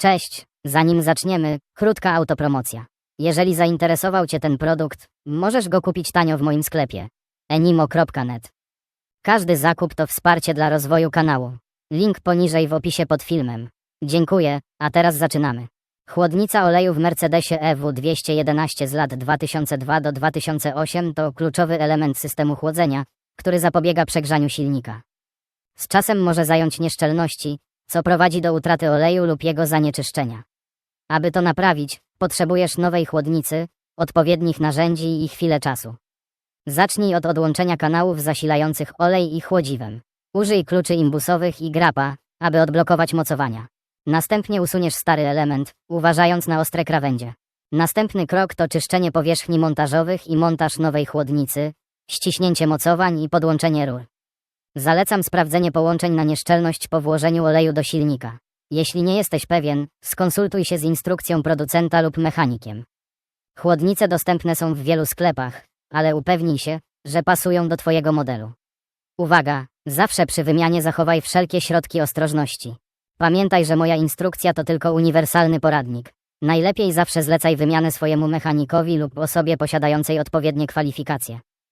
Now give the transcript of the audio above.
Cześć, zanim zaczniemy, krótka autopromocja. Jeżeli zainteresował Cię ten produkt, możesz go kupić tanio w moim sklepie enimo.net. Każdy zakup to wsparcie dla rozwoju kanału. Link poniżej w opisie pod filmem. Dziękuję, a teraz zaczynamy. Chłodnica oleju w Mercedesie EW 211 z lat 2002 do 2008 to kluczowy element systemu chłodzenia, który zapobiega przegrzaniu silnika. Z czasem może zająć nieszczelności, co prowadzi do utraty oleju lub jego zanieczyszczenia. Aby to naprawić, potrzebujesz nowej chłodnicy, odpowiednich narzędzi i chwilę czasu. Zacznij od odłączenia kanałów zasilających olej i chłodziwem. Użyj kluczy imbusowych i grapa, aby odblokować mocowania. Następnie usuniesz stary element, uważając na ostre krawędzie. Następny krok to czyszczenie powierzchni montażowych i montaż nowej chłodnicy, ściśnięcie mocowań i podłączenie rur. Zalecam sprawdzenie połączeń na nieszczelność po włożeniu oleju do silnika. Jeśli nie jesteś pewien, skonsultuj się z instrukcją producenta lub mechanikiem. Chłodnice dostępne są w wielu sklepach, ale upewnij się, że pasują do Twojego modelu. Uwaga, zawsze przy wymianie zachowaj wszelkie środki ostrożności. Pamiętaj, że moja instrukcja to tylko uniwersalny poradnik. Najlepiej zawsze zlecaj wymianę swojemu mechanikowi lub osobie posiadającej odpowiednie kwalifikacje.